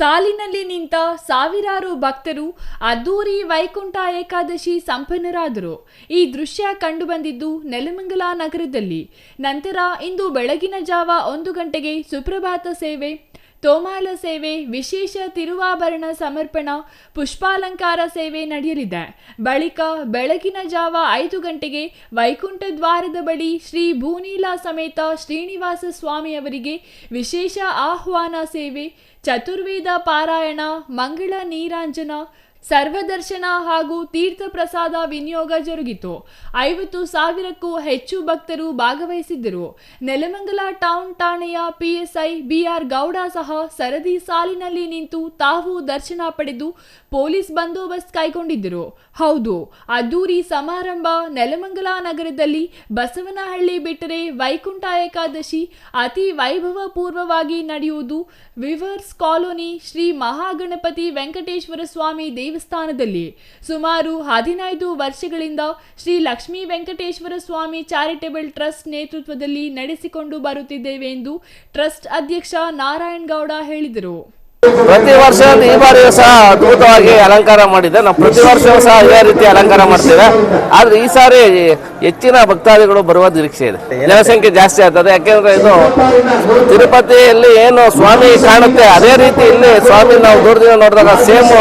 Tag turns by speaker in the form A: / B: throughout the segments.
A: ಸಾಲಿನಲ್ಲಿ ನಿಂತ ಸಾವಿರಾರು ಭಕ್ತರು ಅದ್ದೂರಿ ವೈಕುಂಠ ಏಕಾದಶಿ ಸಂಪನ್ನರಾದರು. ಈ ದೃಶ್ಯ ಕಂಡುಬಂದಿದ್ದು ನೆಲಮಂಗಲ ನಗರದಲ್ಲಿ. ನಂತರ ಇಂದು ಬೆಳಗಿನ ಜಾವ ಒಂದು ಗಂಟೆಗೆ ಸುಪ್ರಭಾತ ಸೇವೆ ತೋಮಾಲ ಸೇವೆ, ವಿಶೇಷ ತಿರುವಾಭರಣ ಸಮರ್ಪಣ, ಪುಷ್ಪಾಲಂಕಾರ ಸೇವೆ ನಡೆಯಲಿದೆ. ಬಳಿಕ ಬೆಳಗಿನ ಜಾವ ಐದು ಗಂಟೆಗೆ ವೈಕುಂಠ ದ್ವಾರದ ಬಳಿ ಶ್ರೀ ಭೂನೀಲಾ ಸಮೇತ ಶ್ರೀನಿವಾಸ ಸ್ವಾಮಿಯವರಿಗೆ ವಿಶೇಷ ಆಹ್ವಾನ ಸೇವೆ, ಚತುರ್ವೇದ ಪಾರಾಯಣ, ಮಂಗಳ ನೀರಾಂಜನ ಸರ್ವದರ್ಶನ ಹಾಗೂ ತೀರ್ಥ ಪ್ರಸಾದ ವಿನಿಯೋಗ ಜರುಗಿತು. ಐವತ್ತು ಸಾವಿರಕ್ಕೂ ಹೆಚ್ಚು ಭಕ್ತರು ಭಾಗವಹಿಸಿದ್ದರು. ನೆಲಮಂಗಲ ಟೌನ್ ಠಾಣೆಯ ಪಿಎಸ್ಐ ಬಿಆರ್ ಗೌಡ ಸಹ ಸರದಿ ಸಾಲಿನಲ್ಲಿ ನಿಂತು ತಾವು ದರ್ಶನ ಪಡೆದು ಪೊಲೀಸ್ ಬಂದೋಬಸ್ತ್ ಕೈಗೊಂಡಿದ್ದರು. ಹೌದು, ಅದ್ದೂರಿ ಸಮಾರಂಭ ನೆಲಮಂಗಲ ನಗರದಲ್ಲಿ ಬಸವನಹಳ್ಳಿ ಬಿಟ್ಟರೆ ವೈಕುಂಠ ಏಕಾದಶಿ ಅತಿ ವೈಭವಪೂರ್ವವಾಗಿ ನಡೆಯುವುದು ವಿವರ್ಸ್ ಕಾಲೋನಿ ಶ್ರೀ ಮಹಾಗಣಪತಿ ವೆಂಕಟೇಶ್ವರ ಸ್ವಾಮಿ ದೇವಸ್ಥಾನದಲ್ಲಿ ಸುಮಾರು ಹದಿನೈದು ವರ್ಷಗಳಿಂದ ಶ್ರೀ ಲಕ್ಷ್ಮೀ ವೆಂಕಟೇಶ್ವರ ಸ್ವಾಮಿ ಚಾರಿಟೇಬಲ್ ಟ್ರಸ್ಟ್ ನೇತೃತ್ವದಲ್ಲಿ ನಡೆಸಿಕೊಂಡು ಬರುತ್ತಿದ್ದೇವೆ ಎಂದು ಟ್ರಸ್ಟ್ ಅಧ್ಯಕ್ಷ ನಾರಾಯಣ್ ಗೌಡ ಹೇಳಿದರು.
B: ಪ್ರತಿ ವರ್ಷ ಈ ಬಾರಿಯೂ ಸಹ ಅದ್ಭುತವಾಗಿ ಅಲಂಕಾರ ಮಾಡಿದೆ. ನಾವು ಪ್ರತಿ ವರ್ಷವೂ ಸಹ ಇದೇ ರೀತಿ ಅಲಂಕಾರ ಮಾಡ್ತೇವೆ. ಆದ್ರೆ ಈ ಸಾರಿ ಹೆಚ್ಚಿನ ಭಕ್ತಾದಿಗಳು ಬರುವ ನಿರೀಕ್ಷೆ ಇದೆ. ಜನಸಂಖ್ಯೆ ಜಾಸ್ತಿ ಆಗ್ತದೆ. ಯಾಕೆಂದ್ರೆ ಇದು ತಿರುಪತಿಯಲ್ಲಿ ಏನು ಸ್ವಾಮಿ ಕಾಣುತ್ತೆ, ಅದೇ ರೀತಿ ಇಲ್ಲಿ ಸ್ವಾಮಿ ನಾವು ದೂರದಿಂದ ನೋಡಿದಾಗ ಸೇಮ್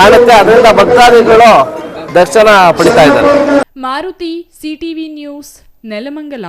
B: ಕಾಣುತ್ತೆ. ಅದರಿಂದ ಭಕ್ತಾದಿಗಳು ದರ್ಶನ ಪಡಿತಾ ಇದ್ದಾರೆ.
A: Maruti, CTV news, Nelamangala.